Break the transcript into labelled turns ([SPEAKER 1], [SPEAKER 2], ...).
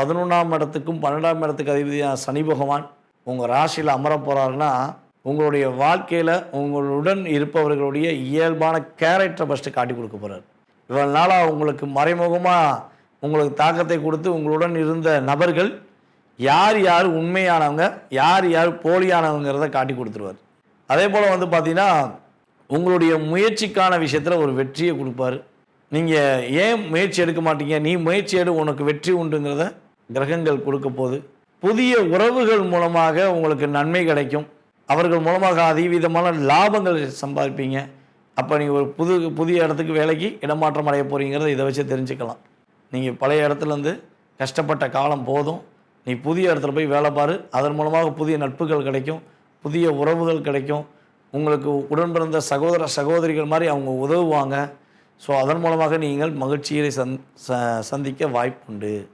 [SPEAKER 1] பதினொன்றாம் இடத்துக்கும் பன்னெண்டாம் இடத்துக்கு அதிபதியான சனி பகவான் உங்கள் ராசியில் அமர போகிறாருன்னா உங்களுடைய வாழ்க்கையில் உங்களுடன் இருப்பவர்களுடைய இயல்பான கேரக்டரை ஃபஸ்ட்டு காட்டி கொடுக்க போகிறார் இவ்வளவு நாளாக உங்களுக்கு மறைமுகமாக உங்களுக்கு தாக்கத்தை கொடுத்து உங்களுடன் இருந்த நபர்கள் யார் யார் உண்மையானவங்க யார் யார் போலியானவங்கிறத காட்டி கொடுத்துருவார். அதே போல் வந்து பார்த்தீங்கன்னா உங்களுடைய முயற்சிக்கான விஷயத்தில் ஒரு வெற்றியை கொடுப்பாரு. நீங்கள் ஏன் முயற்சி எடுக்க மாட்டீங்க? நீ முயற்சி எடு உனக்கு வெற்றி உண்டுங்கிறத கிரகங்கள் கொடுக்க போது புதிய உறவுகள் மூலமாக உங்களுக்கு நன்மை கிடைக்கும். அவர்கள் மூலமாக அதிவிதமான லாபங்கள் சம்பாதிப்பீங்க. அப்போ நீங்கள் ஒரு புது புதிய இடத்துக்கு வேலைக்கு இடமாற்றம் அடைய போகிறீங்கிறத இதை வச்சு தெரிஞ்சுக்கலாம். நீங்கள் பழைய இடத்துலேருந்து கஷ்டப்பட்ட காலம் போதும். நீ புதிய இடத்துல போய் வேலை பாரு. அதன் மூலமாக புதிய நட்புகள் கிடைக்கும். புதிய உறவுகள் கிடைக்கும். உங்களுக்கு உடன் பிறந்த சகோதர சகோதரிகள் மாதிரி அவங்க உதவுவாங்க. ஸோ அதன் மூலமாக நீங்கள் மகிழ்ச்சியை சந் ச- சந்திக்க வாய்ப்புண்டு.